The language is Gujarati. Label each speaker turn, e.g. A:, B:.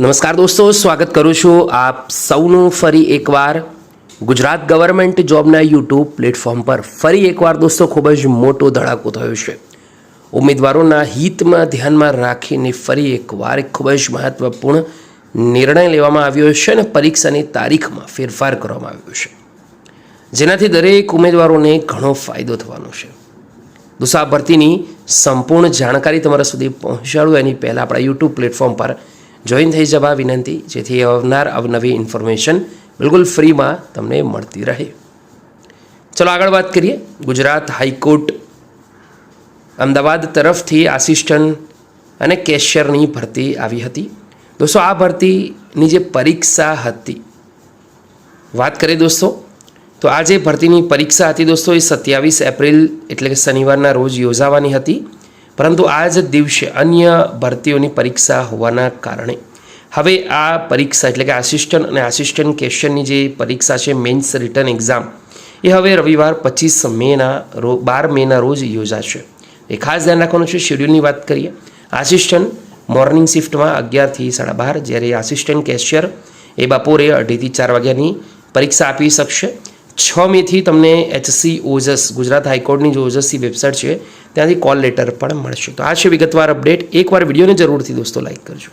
A: નમસ્કાર દોસ્તો, સ્વાગત કરું છું આપ સૌનું ફરી એકવાર ગુજરાત ગવર્મેન્ટ જોબના યુટ્યુબ પ્લેટફોર્મ પર. ફરી એકવાર દોસ્તો, ખૂબ જ મોટો ધડાકો થયો છે. ઉમેદવારોના હિતમાં ધ્યાનમાં રાખીને ફરી એકવાર એક ખૂબ જ મહત્વપૂર્ણ નિર્ણય લેવામાં આવ્યો છે અને પરીક્ષાની તારીખમાં ફેરફાર કરવામાં આવ્યો છે. જેનાથી દરેક ઉમેદવારોને ઘણો ફાયદો થવાનો છે. દોસ્તો, આ ભરતીની સંપૂર્ણ જાણકારી તમારા સુધી પહોંચાડું. એની પહેલાં આપણા યુટ્યુબ પ્લેટફોર્મ પર જોઈન થઈ જવા વિનંતી, જેથી આવનાર અવનવી ઇન્ફોર્મેશન બિલકુલ ફ્રીમાં તમને મળતી રહે. ચલો આગળ વાત કરીએ. ગુજરાત હાઈકોર્ટ અમદાવાદ તરફથી આસિસ્ટન્ટ અને કેશિયરની ભરતી આવી હતી. દોસ્તો, આ ભરતીની જે પરીક્ષા હતી, વાત કરીએ દોસ્તો. તો આ જે ભરતીની પરીક્ષા હતી દોસ્તો, એ સત્યાવીસ એપ્રિલ એટલે કે શનિવારના રોજ યોજાવાની હતી. પરંતુ આ જ દિવસે અન્ય ભરતીઓની પરીક્ષા હોવાના કારણે. હવે આ પરીક્ષા એટલે કે આસિસ્ટન્ટ અને આસિસ્ટન્ટ કેશિયરની જે પરીક્ષા છે મેન્સ રિટર્ન એક્ઝામ એ હવે રવિવાર પચીસ મેના રો, બાર મેના રોજ યોજાશે. એ ખાસ ધ્યાન રાખવાનું છે શેડ્યુલની વાત કરીએ. આસિસ્ટન્ટ મોર્નિંગ શિફ્ટમાં અગિયારથી સાડા બાર, જ્યારે આસિસ્ટન્ટ કેશિયર એ બપોરે અઢીથી ચાર વાગ્યાની પરીક્ષા આપી શકશે. છ મેથી તમને એચસી ઓજસ ગુજરાત હાઈકોર્ટની જે ઓજસની વેબસાઇટ છે, ત્યાંથી કોલ લેટર પણ મળશે. તો આ છે વિગતવાર અપડેટ. એકવાર વિડીયોને જરૂરથી દોસ્તો, લાઈક કરજો.